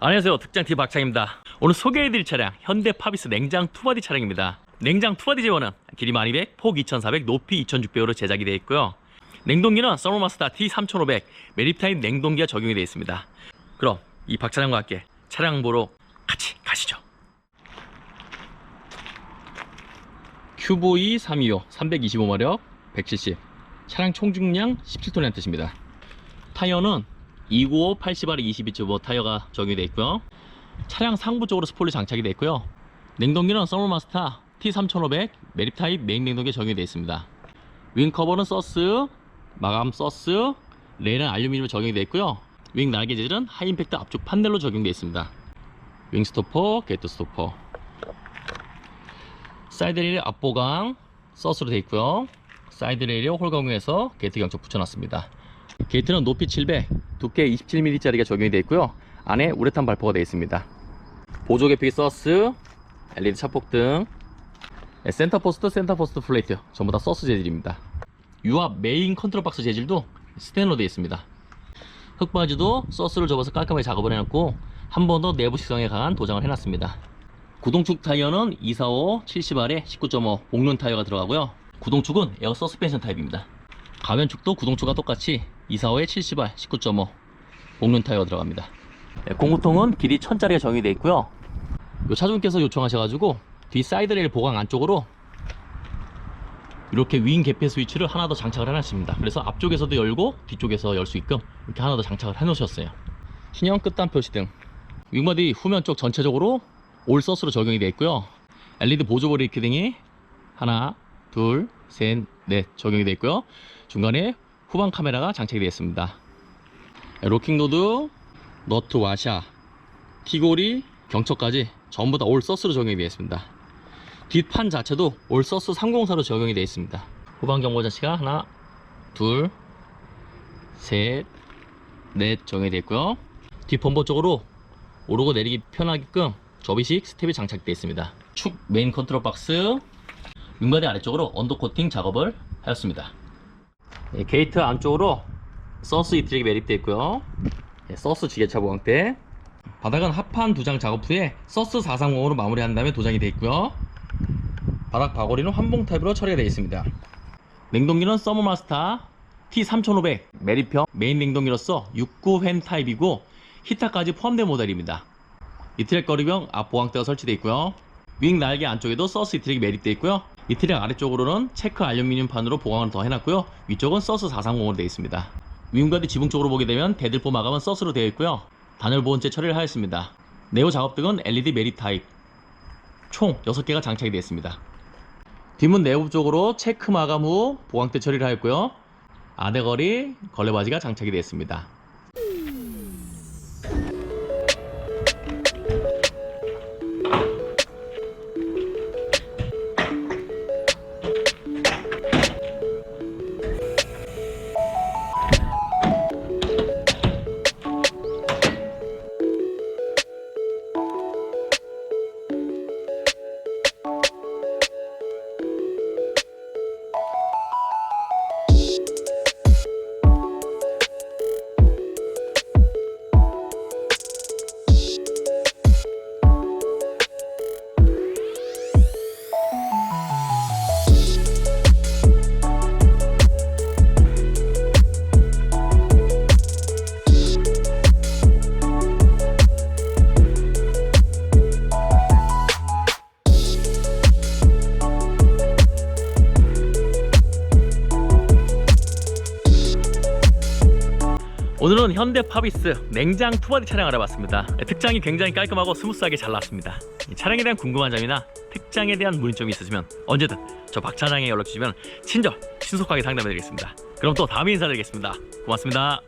안녕하세요. 특장T 박창입니다. 오늘 소개해드릴 차량 현대 파비스 냉장 투바디 차량입니다. 냉장 투바디 제원은 길이 1200, 폭 2400, 높이 2600으로 제작이 되어 있고요. 냉동기는 서머마스터 T3500 메립타입 냉동기가 적용이 되어 있습니다. 그럼 이 박 차장과 함께 차량 보러 같이 가시죠. 큐보이 325 325마력 170 차량 총 중량 17톤이라는 뜻입니다. 타이어는 295 80R 22.5 타이어가 적용이 되어 있고요. 차량 상부 쪽으로 스포일러 장착이 되어 있고요. 냉동기는 서머마스터 T3500 메립 타입 메인 냉동기에 적용이 되어 있습니다. 윙 커버는 서스 마감 서스 레일은 알루미늄으로 적용이 되어 있고요. 윙 날개 재질은 하이임팩트 앞쪽 판넬로 적용되어 있습니다. 윙 스토퍼 게이트 스토퍼. 사이드 레일 앞보강 서스로 되어 있고요. 사이드 레일에 홀강용해서 게이트 경첩 붙여놨습니다. 게이트는 높이 700, 두께 27mm짜리가 적용이 되어 있고요. 안에 우레탄 발포가 되어 있습니다. 보조 계피 서스, LED 차폭등, 네, 센터 포스트, 센터 포스트 플레이트 전부 다 서스 재질입니다. 유압 메인 컨트롤 박스 재질도 스테인로 되어 있습니다. 흙바지도 서스를 접어서 깔끔하게 작업을 해놨고 한 번 더 내부 식성에 강한 도장을 해놨습니다. 구동축 타이어는 245 70R에 19.5 복륜 타이어가 들어가고요. 구동축은 에어 서스펜션 타입입니다. 가변축도 구동축과 똑같이 245에 70R 19.5 복륜 타이어 들어갑니다. 네, 공구통은 길이 1000짜리가 적용이 되어 있고요. 요 차주분께서 요청하셔가지고 뒤 사이드 레일 보강 안쪽으로 이렇게 윙 개폐 스위치를 하나 더 장착을 해놨습니다. 그래서 앞쪽에서도 열고 뒤쪽에서 열 수 있게끔 이렇게 하나 더 장착을 해놓으셨어요. 신형 끝단 표시등 윙바디 후면 쪽 전체적으로 올 서스로 적용이 되어 있고요. LED 보조 브레이크 등이 하나, 둘, 셋, 넷 적용이 되어 있고요. 중간에 후방 카메라가 장착이 되어 있습니다. 로킹로드, 너트 와샤, 티골이, 경첩까지 전부 다 올 서스로 적용이 되어 있습니다. 뒷판 자체도 올 서스 304로 적용이 되어 있습니다. 후방 경보 자체가 하나, 둘, 셋, 넷 적용이 되어 있고요. 뒷 범버 쪽으로 오르고 내리기 편하게끔 접이식 스텝이 장착되어 있습니다. 축 메인 컨트롤 박스, 윙바디 아래쪽으로 언더 코팅 작업을 하였습니다. 예, 게이트 안쪽으로 서스 이트랙이 매립되어 있고요. 예, 서스 지게차 보강대. 바닥은 합판 두장 작업 후에 서스 430으로 마무리한 다음에 도장이 되어 있고요. 바닥 바구리는 환봉 타입으로 처리가 되어 있습니다. 냉동기는 서머마스터 T3500 메리평 메인 냉동기로서 69팬 타입이고 히터까지 포함된 모델입니다. 이트랙 거리병 앞 보강대가 설치되어 있고요. 윙 날개 안쪽에도 서스 이트랙이 매립되어 있고요. 이트랙 아래쪽으로는 체크 알루미늄 판으로 보강을 더 해놨고요. 위쪽은 서스 430으로 되어 있습니다. 윙바디 지붕 쪽으로 보게 되면 대들보 마감은 서스로 되어 있고요. 단열 보온재 처리를 하였습니다. 네오 작업등은 LED 메리 타입 총 6개가 장착이 되어 있습니다. 뒷문 내부 쪽으로 체크 마감 후 보강대 처리를 하였고요. 아대거리 걸레바지가 장착이 되어 있습니다. 오늘은 현대 파비스 냉장 투바디 차량 알아봤습니다. 특장이 굉장히 깔끔하고 스무스하게 잘 나왔습니다. 이 차량에 대한 궁금한 점이나 특장에 대한 문의점이 있으시면 언제든 저 박 차장에 연락 주시면 친절 신속하게 상담해 드리겠습니다. 그럼 또 다음에 인사드리겠습니다. 고맙습니다.